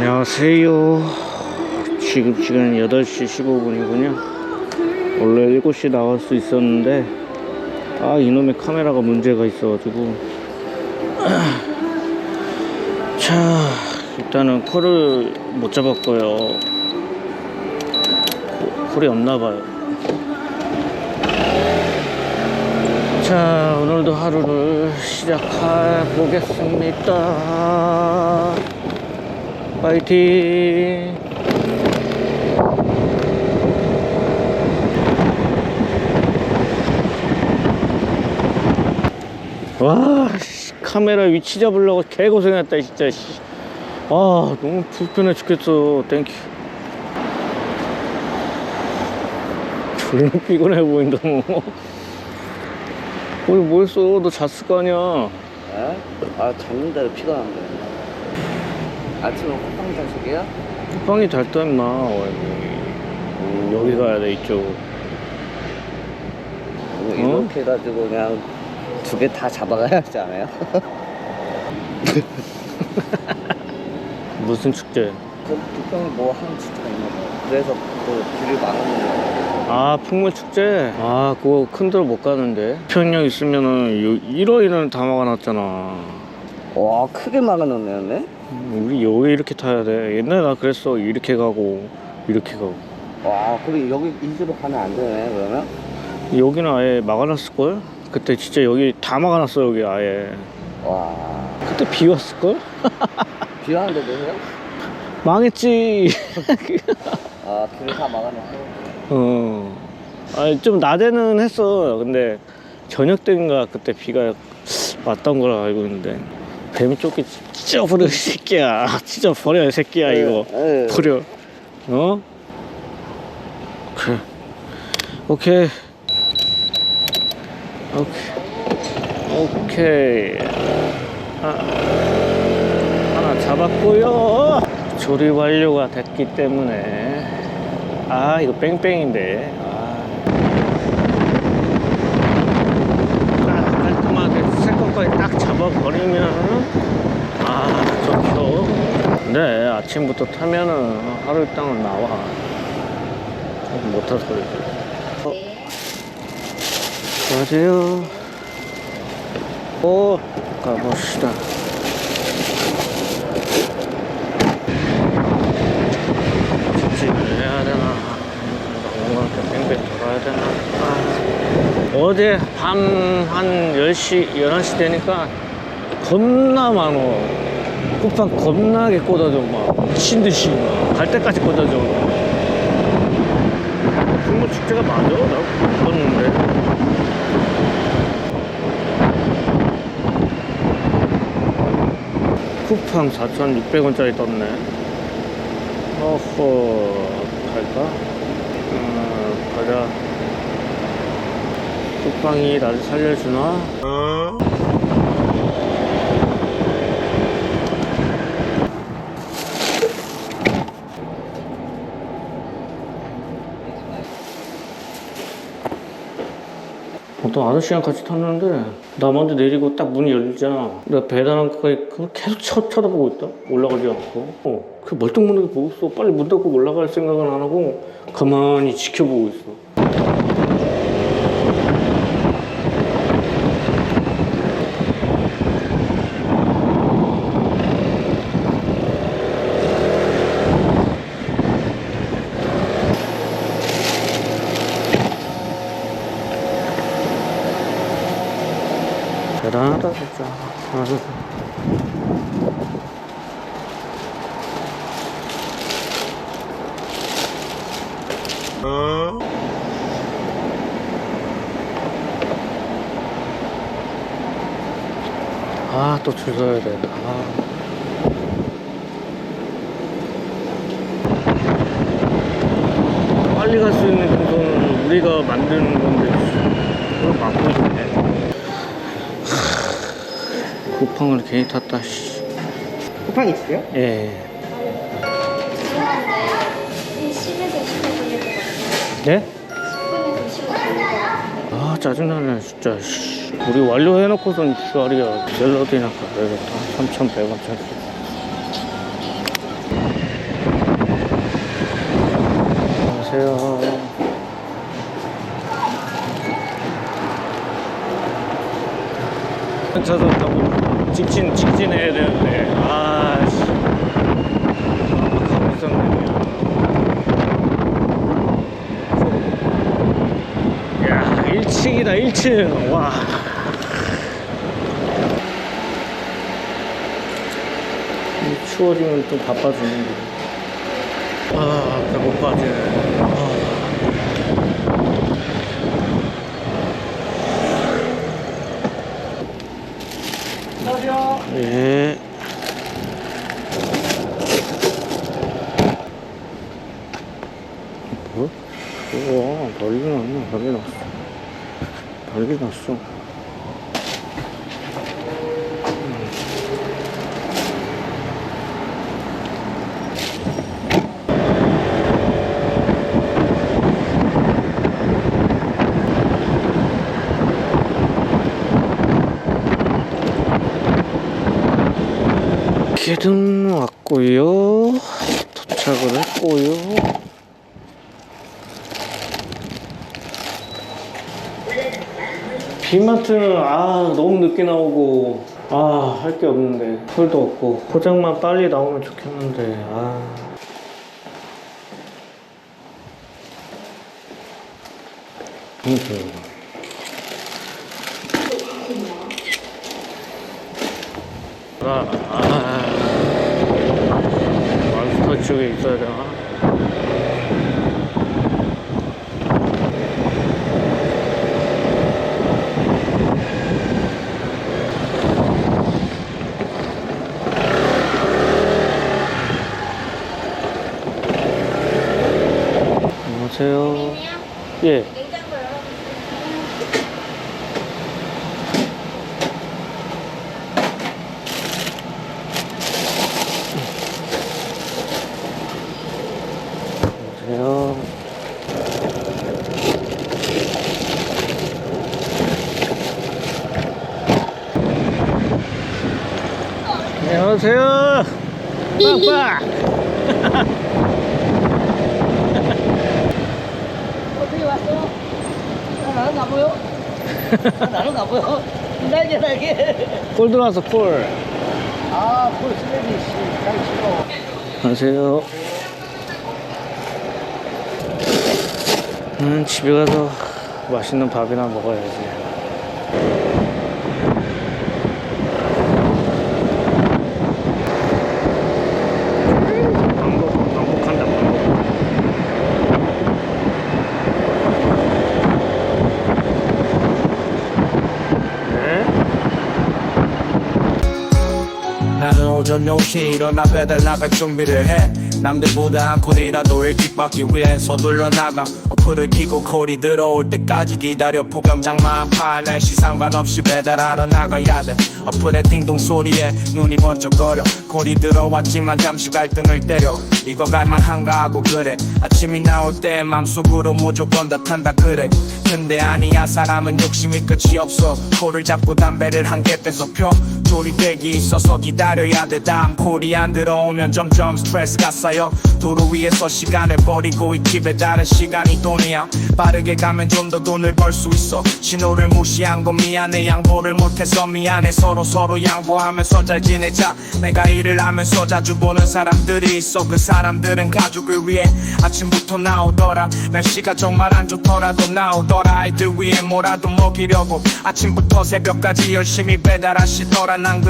안녕하세요. 지금 시간은 8시 15분이군요. 원래 7시 나갈 수 있었는데, 아, 이놈의 카메라가 문제가 있어가지고. 자, 일단은 콜을 못 잡았고요. 콜이 없나봐요. 자, 오늘도 하루를 시작해 보겠습니다. 파이팅! 와, 씨, 카메라 위치 잡으려고 개고생했다, 진짜. 씨. 아, 너무 불편해 죽겠어. 땡큐. 졸라 피곤해 보인다, 뭐. 오늘 뭐 했어? 너 잤을 거 아니야. 에? 아 잤는데도 피곤한데 아침에 호빵 자식이야? 빵이 달다, 임마. 어이구. 여기 가야 돼, 이쪽. 뭐 어? 이렇게 해가지고 그냥 두 개 다 잡아가야 하지 않아요? 무슨 축제? 그 두병이 뭐 하는 축제가 있나 봐요 그래서 또 길을 막는 거예요 아, 풍물 축제? 아, 그거 큰 데로 못 가는데. 평양 있으면은 1호에는 다 막아놨잖아. 와 크게 막아놓네 우리 여기 이렇게 타야 돼. 옛날에 나 그랬어. 이렇게 가고, 이렇게 가고. 와 그럼 여기 이리로 가면 안 되네 그러면? 여기는 아예 막아놨을걸? 그때 진짜 여기 다 막아놨어, 여기 아예. 와 그때 비 왔을걸? 비 와는데도 해요? 망했지. 아 길을 다 막아놓고 어. 아니, 좀 낮에는 했어. 근데 저녁 때인가 그때 비가 왔던 걸 알고 있는데. 뱀이 쫓기 찢어버려, 이 새끼야. 찢어버려, 이 새끼야, 이거. 에, 에. 버려. 어? 그래. 오케이. 오케이. 오케이. 아, 하나 잡았고요. 조립 완료가 됐기 때문에. 아, 이거 뺑뺑인데. 아. 딱 깔끔하게 새 잡아버리면. 아, 좋죠. 근데 아침부터 타면은 하루 일당은 나와. 못 타서 그래. 어. 안녕하세요. 오, 가봅시다. 해야 되나? 뭔가 뺑뺑 돌아야 되나? 아. 어제 밤 한 10시, 11시 되니까 겁나 많어. 쿠팡 겁나게 꽂아줘, 막. 미친 듯이. 막. 갈 때까지 꽂아줘. 풍무 축제가 맞아? 나 봤는데. 쿠팡 4,600원짜리 떴네. 어허, 갈까? 어, 가자. 쿠팡이 나를 살려주나? 어 떤 아저씨랑 같이 탔는데 나 먼저 내리고 딱 문이 열리잖아 내가 배달한 그걸 계속 쳐, 쳐다보고 있다. 올라가지 않고. 어, 그 멀뚱멀뚱하게 보고 있어. 빨리 문 닫고 올라갈 생각은 안 하고 가만히 지켜보고 있어 대단하다 진짜 아주. 아, 또 줄 서야 돼. 아. 빨리 갈 수 있는 정도는 우리가 만드는 건데, 그걸 막고 있네. 쿠팡을 괜히 탔다, 씨. 쿠팡 있어요? 예. 이 10에서 20분 걸릴 것 같아요. 네? 10분에서 20분 걸릴 것 같아요. 아, 짜증나네, 진짜, 씨. 우리 완료해놓고선 주알이야. 샐러드나 가야겠다. 3,100원짜리. 저도 너무 직진 직진해야 되는데. 아씨. 하고 있었네 야 1층이다 1층 와. 이 추워지면 또 바빠지는데. 아 배고파지네 아. 예. 뭐? 우와, 난리 났네, 난리 났어. 난리 났어. 왔고요. 도착을 했고요. 비마트는 아 너무 늦게 나오고 아 할 게 없는데 풀도 없고 포장만 빨리 나오면 좋겠는데 아 힘들어. 아, 아, 몬스터 쪽에 있어야 되나? 안녕하세요. 예. 냉장고 열어주세요. 안녕하세요. 안녕하세요. 빵빵. 어떻게 왔어? 아, 나는 안 보여. 아, 나는 안 보여. 날개 날개. 콜 들어왔어 콜. 아, 볼 쓰레기 씨, 잘. 안녕하세요. 음, 집에 가서 맛있는 밥이나 먹어야지. 오전 0시 일어나 배달 나갈 준비를 해 남들보다 한 콜이라도 일찍 받기 위해 서둘러 나가. 어플을 키고 콜이 들어올 때까지 기다려. 포경장만 파. 날씨 상관없이 배달하러 나가야 돼. 어플의 띵동 소리에 눈이 번쩍거려. 콜이 들어왔지만 잠시 갈등을 때려. 이거 갈만한가 하고 그래. 아침이 나올 때 맘속으로 무조건 다 탄다 그래. 근데 아니야 사람은 욕심이 끝이 없어. 콜을 잡고 담배를 한개 뺏어 펴. 조리백이 있어서 기다려야 돼. 다음 콜이 안 들어오면 점점 스트레스가 쌓여 도로 위에서 시간을 버리고 있기 배달은 시간이 돈이야. 빠르게 가면 좀 더 돈을 벌 수 있어. 신호를 무시한 건 미안해. 양보를 못해서 미안해. 서로 서로 양보하면서 잘 지내자. 내가 일을 하면서 자주 보는 사람들이 있어. 그 사람들은 가족을 위해 아침부터 나오더라. 날씨가 정말 안 좋더라도 나오더라. 아이들 위해 뭐라도 먹이려고 아침부터 새벽까지 열심히 배달하시더라. 난 그-